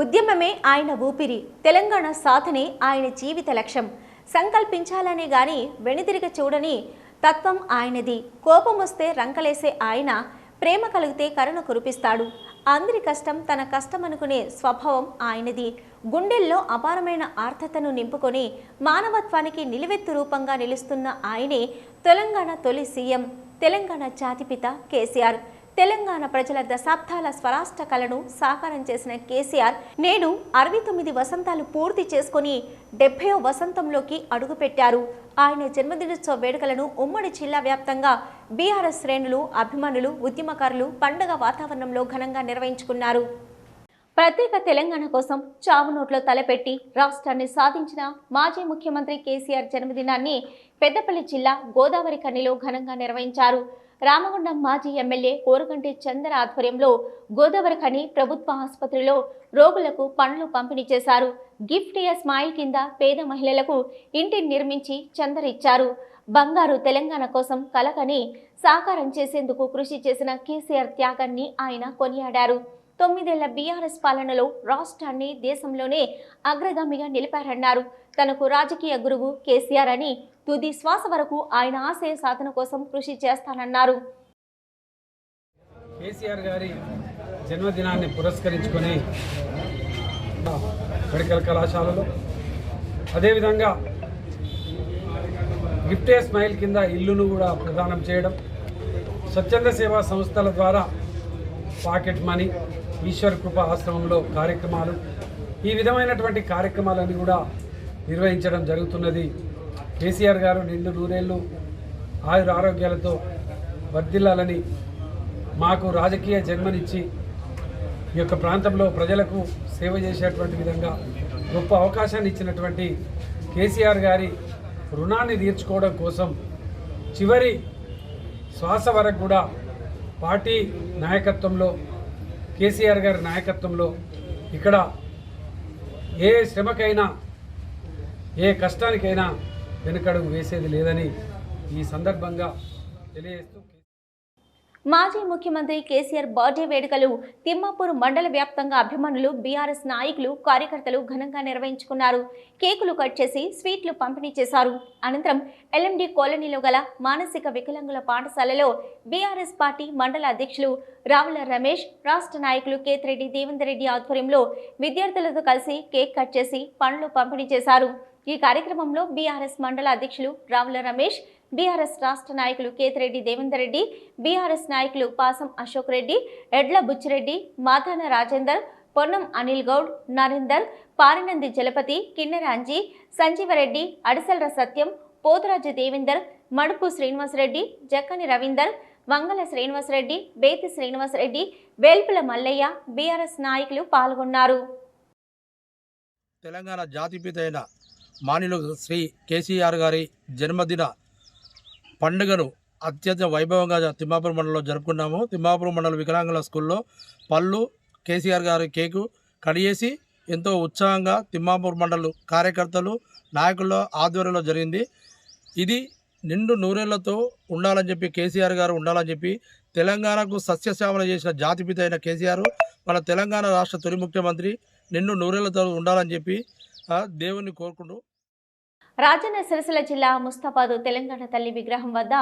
ఉద్యమమే ఆయన ఊపిరి తెలంగాణ సాధనే ఆయన జీవిత లక్ష్యం. సంకల్పించాలనే గాని వెనుదిరిగ చూడని తత్వం ఆయనది. కోపం వస్తే రంకలేసే ఆయన ప్రేమ కలిగితే కరుణ కురిపిస్తాడు. అందరి కష్టం తన కష్టం అనుకునే స్వభావం ఆయనది. గుండెల్లో అపారమైన ఆర్థతను నింపుకొని మానవత్వానికి నిలువెత్తు రూపంగా నిలుస్తున్న ఆయనే తెలంగాణ తొలి సీఎం తెలంగాణ జాతిపిత కేసీఆర్. తెలంగాణ ప్రజల దశాబ్దాల స్వరాష్ట్ర కళను సాకారం చేసిన కేసీఆర్ నేడు అరవై తొమ్మిది వసంతాలు పూర్తి చేసుకొని డెబ్బయో వసంతంలోకి అడుగుపెట్టారు. ఆయన జన్మదినోత్సవ వేడుకలను ఉమ్మడి జిల్లా వ్యాప్తంగా బీఆర్ఎస్ శ్రేణులు అభిమానులు ఉద్యమకారులు పండగ వాతావరణంలో ఘనంగా నిర్వహించుకున్నారు. ప్రత్యేక తెలంగాణ కోసం చావు నోట్లో తలపెట్టి రాష్ట్రాన్ని సాధించిన మాజీ ముఖ్యమంత్రి కేసీఆర్ జన్మదినాన్ని పెద్దపల్లి జిల్లా గోదావరి కన్నిలో ఘనంగా నిర్వహించారు. రామగుండం మాజీ ఎమ్మెల్యే కోరగంటి చందర ఆధ్వర్యంలో గోదావరిఖని ప్రభుత్వ ఆసుపత్రిలో రోగులకు పనులు పంపిణీ చేశారు. గిఫ్ట్ ఏ స్మైల్ కింద పేద మహిళలకు ఇంటిని నిర్మించి చందర్ ఇచ్చారు బంగారు తెలంగాణ కోసం కలకని సాకారం చేసేందుకు కృషి చేసిన కేసీఆర్ త్యాగాన్ని ఆయన కొనియాడారు. తొమ్మిదేళ్ళ బీఆర్ఎస్ పాలనలో రాష్ట్రాన్ని దేశంలోనే అగ్రగామిగా నిలిపారన్నారు. తనకు రాజకీయ గురువు కేసీఆర్ అని తుది శ్వాస వరకు ఆయన ఆశయ సాధన కోసం కృషి చేస్తానన్నారు. కేసీఆర్ గారి జన్మదినాన్ని పురస్కరించుకొని మెడికల్ కళాశాలలో అదేవిధంగా గిఫ్టే స్మైల్ కింద ఇల్లును కూడా ప్రదానం చేయడం స్వచ్ఛంద సేవా సంస్థల ద్వారా పాకెట్ మనీ ఈశ్వర్ కృప ఆశ్రమంలో కార్యక్రమాలు ఈ విధమైనటువంటి కార్యక్రమాలన్నీ కూడా నిర్వహించడం జరుగుతున్నది. కేసీఆర్ గారు నిండు నూరేళ్ళు ఆయుర ఆరోగ్యాలతో వర్ధిల్లాలని మాకు రాజకీయ జన్మనిచ్చి ఈ యొక్క ప్రాంతంలో ప్రజలకు సేవ చేసేటువంటి విధంగా గొప్ప అవకాశాన్ని ఇచ్చినటువంటి కేసీఆర్ గారి రుణాన్ని తీర్చుకోవడం కోసం చివరి శ్వాస వరకు కూడా పార్టీ నాయకత్వంలో కేసీఆర్ గారి నాయకత్వంలో ఇక్కడ ఏ శ్రమకైనా ఏ కష్టానికైనా వెనుకడుగు వేసేది లేదని ఈ సందర్భంగా తెలియజేస్తూ మాజీ ముఖ్యమంత్రి కేసీఆర్ బర్త్డే వేడుకలు తిమ్మాపూర్ మండల వ్యాప్తంగా అభిమానులు బీఆర్ఎస్ నాయకులు కార్యకర్తలు ఘనంగా నిర్వహించుకున్నారు. కేకులు కట్ చేసి స్వీట్లు పంపిణీ చేశారు. అనంతరం ఎల్ఎండి కాలనీలో గల మానసిక వికలాంగుల పాఠశాలలో బీఆర్ఎస్ పార్టీ మండల అధ్యక్షులు రావుల రమేష్ రాష్ట్ర నాయకులు కేతిరెడ్డి దేవేందర్ రెడ్డి ఆధ్వర్యంలో విద్యార్థులతో కలిసి కేక్ కట్ చేసి పండ్లు పంపిణీ చేశారు. ఈ కార్యక్రమంలో బీఆర్ఎస్ మండల అధ్యక్షులు రావుల రమేష్ బీఆర్ఎస్ రాష్ట్ర నాయకులు కేతిరెడ్డి దేవేందర్ రెడ్డి బీఆర్ఎస్ నాయకులు పాసం అశోక్ రెడ్డి ఎడ్ల బుచ్చిరెడ్డి మాతాన రాజేందర్ పొన్నం అనిల్ గౌడ్ నరేందర్ పారినంది జలపతి కిన్నెరాంజీ సంజీవరెడ్డి అడిసెల్ర సత్యం పోతురాజు దేవేందర్ మడుపు శ్రీనివాసరెడ్డి జక్కని రవీందర్ వంగల శ్రీనివాసరెడ్డి బేతి శ్రీనివాసరెడ్డి వేల్పుల మల్లయ్య బీఆర్ఎస్ నాయకులు పాల్గొన్నారు. తెలంగాణ జాతిపిత అయిన మాన్యులు శ్రీ కేసీఆర్ గారి జన్మదిన పండుగను అత్యంత వైభవంగా తిమ్మాపురం మండలంలో జరుపుకున్నాము. తిమ్మాపురం మండలం వికలాంగుల స్కూల్లో పళ్ళు కేసీఆర్ గారి కేకు కడిగేసి ఎంతో ఉత్సాహంగా తిమ్మాపురం మండలం కార్యకర్తలు నాయకుల ఆధ్వర్యంలో జరిగింది. ఇది నిండు నూరేళ్ళతో ఉండాలని చెప్పి కేసీఆర్ గారు ఉండాలని చెప్పి తెలంగాణకు సస్యశ్యామల చేసిన జాతిపిత అయిన కేసీఆర్ మన తెలంగాణ రాష్ట్ర తొలి ముఖ్యమంత్రి నిండు నూరేళ్ళతో ఉండాలని చెప్పి దేవుని కోరుకుంటూ రాజన్న సిరిసిల్ల జిల్లా ముస్తాబాదు తెలంగాణ తల్లి విగ్రహం వద్ద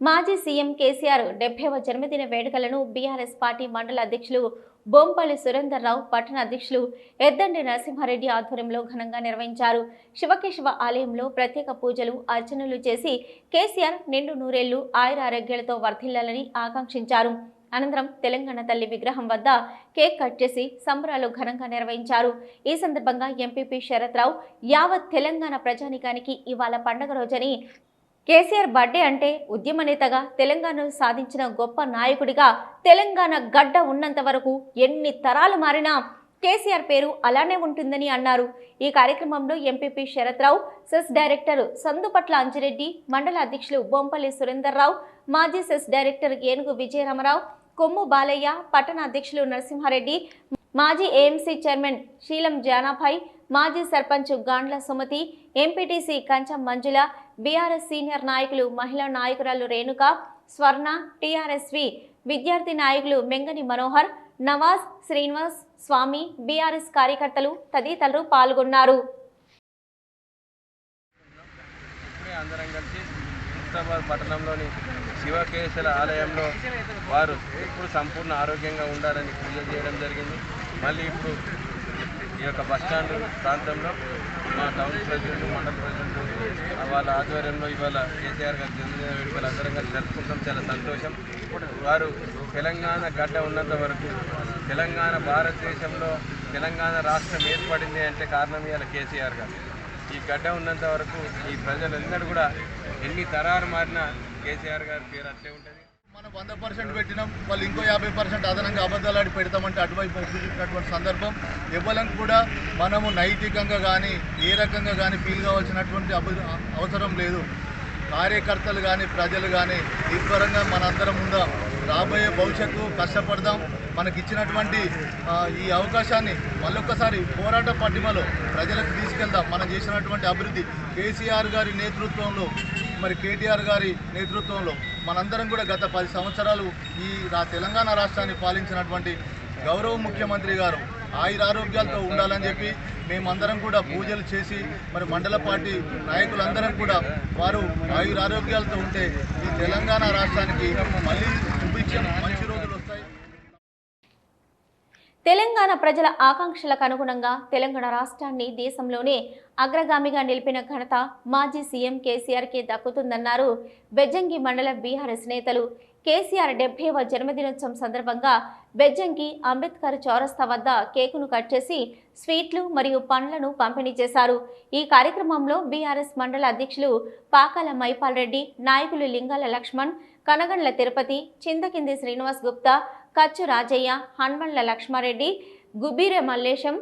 మాజీ సీఎం కేసీఆర్ డెబ్బైవ జన్మదిన వేడుకలను బీఆర్ఎస్ పార్టీ మండల అధ్యక్షులు బొంపల్లి సురేందర్ రావు పట్టణ అధ్యక్షులు ఎద్దండి నరసింహారెడ్డి ఆధ్వర్యంలో ఘనంగా నిర్వహించారు. శివకేశవ ఆలయంలో ప్రత్యేక పూజలు అర్చనలు చేసి కేసీఆర్ నిండు నూరేళ్ళు ఆయుర ఆరోగ్యాలతో వర్ధిల్లాలని ఆకాంక్షించారు. అనంతరం తెలంగాణ తల్లి విగ్రహం వద్ద కేక్ కట్ చేసి సంబరాలు ఘనంగా నిర్వహించారు. ఈ సందర్భంగా ఎంపీపీ శరత్రావు యావత్ తెలంగాణ ప్రజానికానికి ఇవాళ పండగ రోజని కేసీఆర్ బర్త్డే అంటే ఉద్యమ నేతగా తెలంగాణను సాధించిన గొప్ప నాయకుడిగా తెలంగాణ గడ్డ ఉన్నంత వరకు ఎన్ని తరాలు మారినా కేసీఆర్ పేరు అలానే ఉంటుందని అన్నారు. ఈ కార్యక్రమంలో MPP Sarath Rao cess director Sandupatla Anjireddy మండల అధ్యక్షులు బొంపల్లి సురేందర్ రావు మాజీ సెస్ డైరెక్టర్ ఏనుగు విజయరామరావు కొమ్ము బాలయ్య పట్టణ అధ్యక్షులు నరసింహారెడ్డి మాజీ ఏఎంసీ చైర్మన్ శీలం జానాభాయ్ మాజీ సర్పంచ్ గాండ్ల సుమతి ఎంపీటీసీ కంచం మంజుల బీఆర్ఎస్ సీనియర్ నాయకులు మహిళా నాయకురాలు రేణుక స్వర్ణ టీఆర్ఎస్వి విద్యార్థి నాయకులు మెంగని మనోహర్ నవాజ్ శ్రీనివాస్ స్వామి బీఆర్ఎస్ కార్యకర్తలు తదితరులు పాల్గొన్నారు. అందరం కలిసి పట్టణంలోని శివకేశల ఆలయంలో వారు ఎప్పుడు సంపూర్ణ ఆరోగ్యంగా ఉండాలని పూజ చేయడం జరిగింది. మళ్ళీ ఇప్పుడు ఈ యొక్క బస్టాండ్ ప్రాంతంలో మా టౌన్ ప్రెసిడెంట్ మండల ప్రెసిడెంట్ వాళ్ళ ఆధ్వర్యంలో ఇవాళ కేసీఆర్ గారి జన్మదిన వేడుకలు అందరం కలిసి జరుపుకుంటాం. చాలా సంతోషం. వారు తెలంగాణ గడ్డ ఉన్నంత వరకు తెలంగాణ భారతదేశంలో తెలంగాణ రాష్ట్రం ఏర్పడింది అంటే కారణం ఇవాళ కేసీఆర్ గారు. ఈ గడ్డ ఉన్నంత వరకు ఈ ప్రజలందరూ కూడా ఎన్ని తరాలు మారినా కేసీఆర్ గారి పేరు అట్లే ఉంటుంది. మనం వంద పర్సెంట్ పెట్టినాం వాళ్ళు ఇంకో యాభై పర్సెంట్ అదనంగా అబద్ధాలు ఆడి పెడతామంటే అటువైపు సందర్భం. ఎవరికి కూడా మనము నైతికంగా కానీ ఏ రకంగా కానీ ఫీల్ కావాల్సినటువంటి అవసరం లేదు. కార్యకర్తలు కానీ ప్రజలు కానీ నిర్భరంగా మనందరం ఉందాం రాబోయే భవిష్యత్తు కష్టపడదాం. మనకి ఇచ్చినటువంటి ఈ అవకాశాన్ని మళ్ళొక్కసారి పోరాట పట్టిమలో ప్రజలకు తీసుకెళ్దాం. మనం చేసినటువంటి అభివృద్ధి కేసీఆర్ గారి నేతృత్వంలో మరి కేటీఆర్ గారి నేతృత్వంలో మనందరం కూడా గత పది సంవత్సరాలు ఈ తెలంగాణ రాష్ట్రాన్ని పాలించినటువంటి గౌరవ ముఖ్యమంత్రి గారు ఆయుర ఆరోగ్యాలతో ఉండాలని చెప్పి మేమందరం కూడా పూజలు చేసి మరి మండల పార్టీ నాయకులందరం కూడా వారు ఆయురారోగ్యాలతో ఉంటే ఈ తెలంగాణ రాష్ట్రానికి మళ్ళీ చూపించిన తెలంగాణ ప్రజల ఆకాంక్షలకు అనుగుణంగా తెలంగాణ రాష్ట్రాన్ని దేశంలోనే అగ్రగామిగా నిలిపిన ఘనత మాజీ సీఎం కేసీఆర్కే దక్కుతుందన్నారు బెజ్జంగి మండల బీఆర్ఎస్ నేతలు. కేసీఆర్ డెబ్బైవ జన్మదినోత్సవం సందర్భంగా బెజ్జంకి అంబేద్కర్ చౌరస్తా వద్ద కేకును కట్ చేసి స్వీట్లు మరియు పండ్లను పంపిణీ చేశారు. ఈ కార్యక్రమంలో బీఆర్ఎస్ మండల అధ్యక్షులు పాకాల మైపాల్ రెడ్డి నాయకులు లింగాల లక్ష్మణ్ కనగండ్ల తిరుపతి చింతకింది శ్రీనివాస్ గుప్తా కచ్చు రాజయ్య హన్మన్ల లక్ష్మారెడ్డి గుబీరె మల్లేశం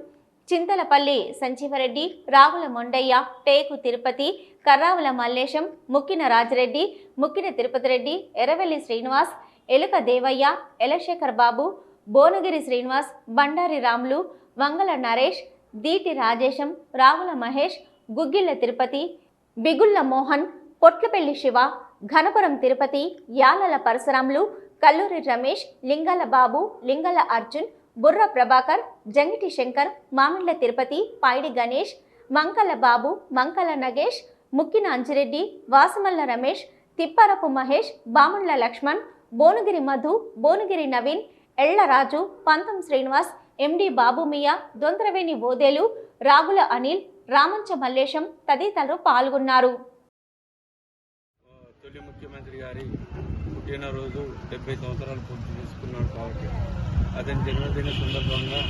చింతలపల్లి సంజీవరెడ్డి రావుల మొండయ్య టేకు తిరుపతి కర్రావుల మల్లేశం ముక్కిన రాజరెడ్డి ముక్కిన తిరుపతి రెడ్డి ఎర్రవెల్లి శ్రీనివాస్ ఎలుక దేవయ్య ఎలశేఖర్ బాబు భోనగిరి శ్రీనివాస్ బండారి రాములు వంగల నరేష్ దీటి రాజేశం రావుల మహేష్ గుగ్గిళ్ళ తిరుపతి బిగుళ్ళ మోహన్ పొట్లపెల్లి శివ ఘనపురం తిరుపతి యాలల పరశురాములు కల్లూరి రమేష్ లింగాల బాబు లింగాల అర్జున్ బుర్ర ప్రభాకర్ జంగిటి శంకర్ మామిళ్ళ తిరుపతి పాయిడి గణేష్ మంకల బాబు మంకల నగేష్ ముక్కిన అంజిరెడ్డి వాసమల్ల రమేష్ తిప్పారపు మహేష్ బాముళ్ళ లక్ష్మణ్ బోనుగిరి మధు బోనుగిరి నవీన్ ఎళ్ళరాజు పంతం శ్రీనివాస్ ఎండి బాబుమియా దొంద్రవేణి ఓదేలు రాగుల అనిల్ రామంచ మల్లేశం తదితరులు పాల్గొన్నారు. తొలి ముఖ్యమంత్రి గారి పుట్టినరోజు డెబ్బై సంవత్సరాలు పూర్తి చేసుకున్నాడు కాబట్టి అతని జన్మదిన సందర్భంగా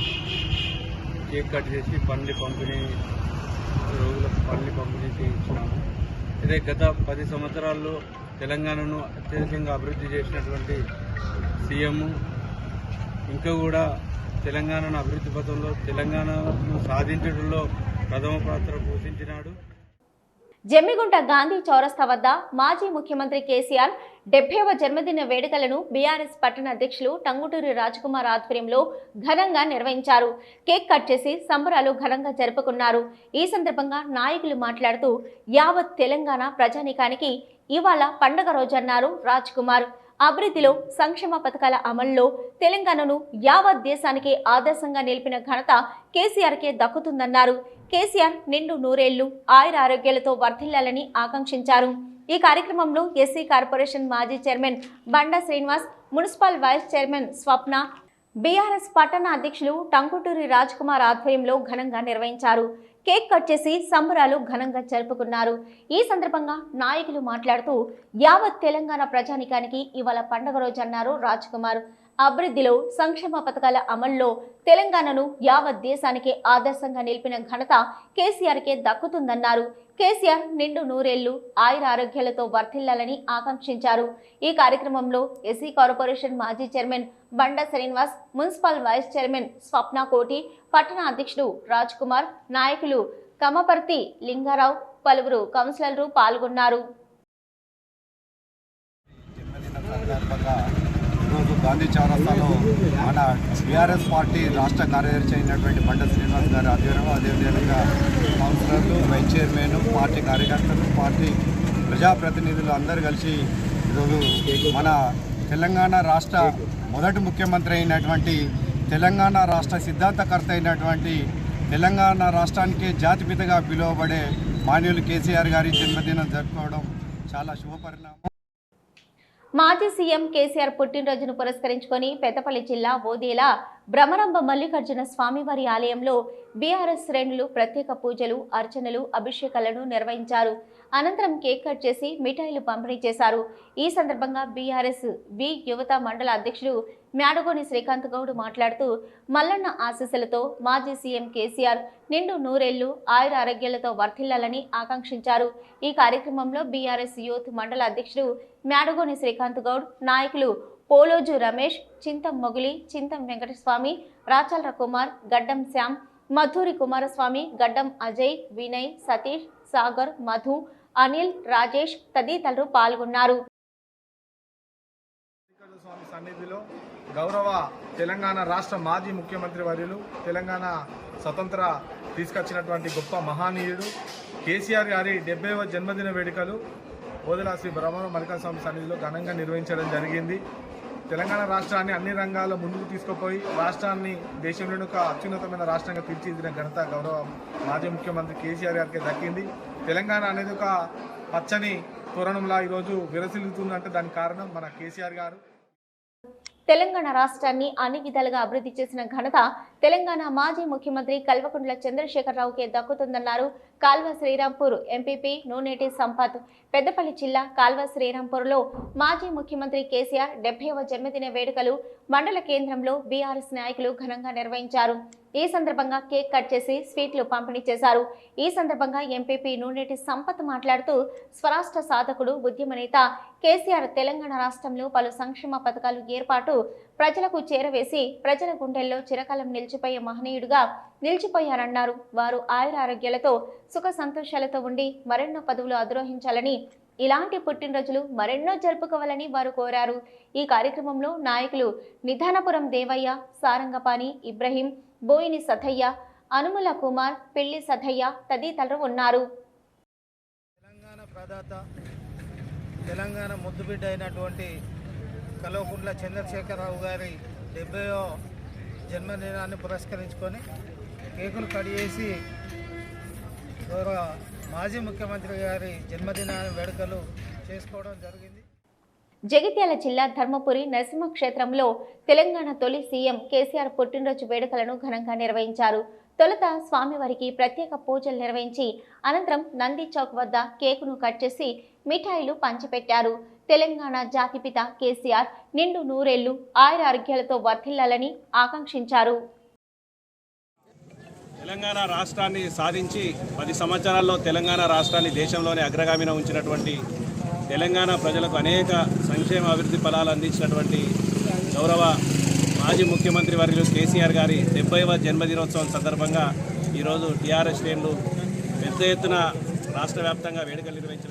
కేక్ కట్ చేసి పండ్లు పంపిణీ రోజులకు పండ్లు పంపిణీ చేయించినాము. ఇదే గత పది సంవత్సరాల్లో తెలంగాణను అత్యధికంగా అభివృద్ధి చేసినటువంటి సీఎం ఇంకా కూడా తెలంగాణను అభివృద్ధి పథంలో తెలంగాణను సాధించడంలో ప్రథమ పాత్ర పోషించినాడు. జమ్మిగుంట గాంధీ చౌరస్తా వద్ద మాజీ ముఖ్యమంత్రి కేసీఆర్ డెబ్బైవ జన్మదిన వేడుకలను బీఆర్ఎస్ పట్టణ అధ్యక్షులు టంగుటూరి రాజకుమార్ ఆధ్వర్యంలో ఘనంగా నిర్వహించారు. కేక్ కట్ చేసి సంబరాలు ఘనంగా జరుపుకున్నారు. ఈ సందర్భంగా నాయకులు మాట్లాడుతూ యావత్ తెలంగాణ ప్రజానీకానికి ఇవాళ పండగ రోజన్నారు రాజ్ కుమార్ అభివృద్ధిలో సంక్షేమ పథకాల అమల్లో తెలంగాణను యావత్ దేశానికి ఆదర్శంగా నిలిపిన ఘనత కేసీఆర్కే దక్కుతుందన్నారు. కేసీఆర్ నిండు నూరేళ్ళు ఆయుర ఆరోగ్యాలతో వర్ధిల్లాలని ఆకాంక్షించారు. ఈ కార్యక్రమంలో ఎస్సీ కార్పొరేషన్ మాజీ chairman Banda Srinivas municipal vice chairman Swapna BRS పట్టణ అధ్యక్షులు టంకుటూరి రాజ్ కుమార్ ఆధ్వర్యంలో ఘనంగా నిర్వహించారు. కేక్ కట్ చేసి సంబరాలు ఘనంగా జరుపుకున్నారు. ఈ సందర్భంగా నాయకులు మాట్లాడుతూ యావత్ తెలంగాణ ప్రజానికానికి ఇవాళ పండగ రోజు అన్నారు రాజ్ కుమార్ అభివృద్ధిలో సంక్షేమ పథకాల అమల్లో తెలంగాణను యావత్ దేశానికి ఆదర్శంగా నిలిపిన ఘనత కేసీఆర్కే దక్కుతుందన్నారు. కేసీఆర్ నిండు నూరేళ్ళు ఆయుర ఆరోగ్యాలతో వర్ధిల్లాలని ఆకాంక్షించారు. ఈ కార్యక్రమంలో ఎస్సీ కార్పొరేషన్ మాజీ chairman Banda Srinivas municipal vice chairman Swapna Koti పట్టణ అధ్యక్షుడు రాజ్ కుమార్ నాయకులు కమపర్తి లింగారావు పలువురు కౌన్సిలర్లు పాల్గొన్నారు. ఈరోజు గాంధీ చౌరస్తాలో మన బీఆర్ఎస్ పార్టీ రాష్ట్ర కార్యదర్శి అయినటువంటి బండ శ్రీనివాస్ గారి ఆధ్వర్యంలో అదేవిధంగా కౌన్సిలర్లు వైస్ చైర్మన్ పార్టీ కార్యకర్తలు పార్టీ ప్రజాప్రతినిధులు అందరూ కలిసి ఈరోజు మన తెలంగాణ రాష్ట్ర మొదటి ముఖ్యమంత్రి అయినటువంటి తెలంగాణ రాష్ట్ర సిద్ధాంతకర్త అయినటువంటి తెలంగాణ రాష్ట్రానికి జాతిపితగా పిలువబడే మాన్యులు కేసీఆర్ గారి జన్మదినం జరుపుకోవడం చాలా శుభపరిణామం. మాజీ సీఎం కేసీఆర్ పుట్టినరోజును పురస్కరించుకొని పెద్దపల్లి జిల్లా ఓదేల భ్రమరంభ మల్లికార్జున స్వామివారి ఆలయంలో బీఆర్ఎస్ శ్రేణులు ప్రత్యేక పూజలు అర్చనలు అభిషేకాలను నిర్వహించారు. అనంతరం కేక్ కట్ చేసి మిఠాయిలు పంపిణీ చేశారు. ఈ సందర్భంగా బీఆర్ఎస్ బి యువత మండల అధ్యక్షుడు మ్యాడగోని శ్రీకాంత్ గౌడ్ మాట్లాడుతూ మల్లన్న ఆశీస్సులతో మాజీ సీఎం కేసీఆర్ నిండు నూరేళ్ళు ఆయుర ఆరోగ్యాలతో వర్ధిల్లాలని ఆకాంక్షించారు. ఈ కార్యక్రమంలో బీఆర్ఎస్ యూత్ మండల అధ్యక్షుడు మ్యాడగోని శ్రీకాంత్ గౌడ్ నాయకులు పోలోజు రమేష్ చింతం మొగులి చింతం వెంకటస్వామి రాచల్ర కుమార్ గడ్డం శ్యామ్ మధూరి కుమారస్వామి గడ్డం అజయ్ వినయ్ సతీష్ సాగర్ మధు అనిల్ రాజేష్ తదితరులు పాల్గొన్నారు. స్వామి సన్నిధిలో గౌరవ తెలంగాణ రాష్ట్ర మాజీ ముఖ్యమంత్రి వర్యులు తెలంగాణ స్వతంత్ర తీసుకొచ్చినటువంటి గొప్ప మహానీయుడు కేసీఆర్ గారి డెబ్బైవ జన్మదిన వేడుకలు ఓదలా శ్రీ బ్రహ్మ మల్లికా స్వామి సన్నిధిలో ఘనంగా నిర్వహించడం జరిగింది. తెలంగాణ రాష్ట్రాన్ని అన్ని రంగాల్లో ముందుకు తీసుకుపోయి రాష్ట్రాన్ని దేశంలోని ఒక అత్యున్నతమైన రాష్ట్రంగా తీర్చిదిద్దిన ఘనత గౌరవ మాజీ ముఖ్యమంత్రి కేసీఆర్ గారికి దక్కింది. తెలంగాణ అనేది ఒక పచ్చని తోరణంలా ఈరోజు విరసిల్లుతుందంటే దానికి కారణం మన కేసీఆర్ గారు. తెలంగాణ రాష్ట్రాన్ని అన్ని విధాలుగా అభివృద్ధి చేసిన ఘనత తెలంగాణ మాజీ ముఖ్యమంత్రి కల్వకుంట్ల చంద్రశేఖరరావుకే దక్కుతుందన్నారు. కాల్వ శ్రీరాంపూర్ ఎంపీపీ నూనేటి సంపత్. పెద్దపల్లి జిల్లా కాల్వ శ్రీరాంపూర్లో మాజీ ముఖ్యమంత్రి కేసీఆర్ డెబ్బైవ జన్మదిన వేడుకలు మండల కేంద్రంలో బీఆర్ఎస్ నాయకులు ఘనంగా నిర్వహించారు. ఈ సందర్భంగా కేక్ కట్ చేసి స్వీట్లు పంపిణీ చేశారు. ఈ సందర్భంగా ఎంపీపీ నూనెటి సంపత్ మాట్లాడుతూ స్వరాష్ట్ర సాధకుడు ఉద్యమ నేత కేసీఆర్ తెలంగాణ రాష్ట్రంలో పలు సంక్షేమ పథకాలు ఏర్పాటు ప్రజలకు చేరవేసి ప్రజల గుండెల్లో చిరకాలం నిలిచిపోయే మహనీయుడుగా నిలిచిపోయారన్నారు. వారు ఆయుర ఆరోగ్యాలతో సుఖ సంతోషాలతో ఉండి మరెన్నో పదవులు అధిరోహించాలని ఇలాంటి పుట్టినరోజులు మరెన్నో జరుపుకోవాలని వారు కోరారు. ఈ కార్యక్రమంలో నాయకులు నిధానపురం దేవయ్య సారంగపాణి ఇబ్రహీం బోయిని సథయ్య అనుముల కుమార్ పెళ్ళి సథయ్య తదితరులు ఉన్నారు. తెలంగాణ ప్రదాత తెలంగాణ ముద్దుబిడ్డ అయినటువంటి కల్వకుంట్ల చంద్రశేఖరరావు గారి డెబ్బయో జన్మదినాన్ని పురస్కరించుకొని కేకులు కట్ చేసి గౌరవ మాజీ ముఖ్యమంత్రి గారి జన్మదిన వేడుకలు చేసుకోవడం జరిగింది. జగిత్యాల జిల్లా ధర్మపురి నరసింహక్షేత్రంలో తెలంగాణ తొలి సీఎం కేసీఆర్ పుట్టినరోజు వేడుకలను ఘనంగా నిర్వహించారు. తొలుత స్వామివారికి ప్రత్యేక పూజలు నిర్వహించి అనంతరం నంది చౌక్ వద్ద కేకును కట్ చేసి మిఠాయిలు పంచిపెట్టారు. తెలంగాణ జాతిపిత కేసీఆర్ నిండు నూరేళ్ళు ఆయుర ఆరోగ్యాలతో వర్ధిల్లాలని ఆకాంక్షించారు. తెలంగాణ రాష్ట్రాన్ని సాధించి పది సంవత్సరాల్లో తెలంగాణ రాష్ట్రాన్ని దేశంలోనే అగ్రగామిన ఉంచినటువంటి తెలంగాణ ప్రజలకు అనేక సంక్షేమ అభివృద్ధి ఫలాలు అందించినటువంటి గౌరవ మాజీ ముఖ్యమంత్రి వర్యులు కేసీఆర్ గారి డెబ్బైవ జన్మదినోత్సవం సందర్భంగా ఈరోజు టీఆర్ఎస్ శ్రేణులు పెద్ద ఎత్తున రాష్ట్ర వ్యాప్తంగా వేడుకలు నిర్వహించడం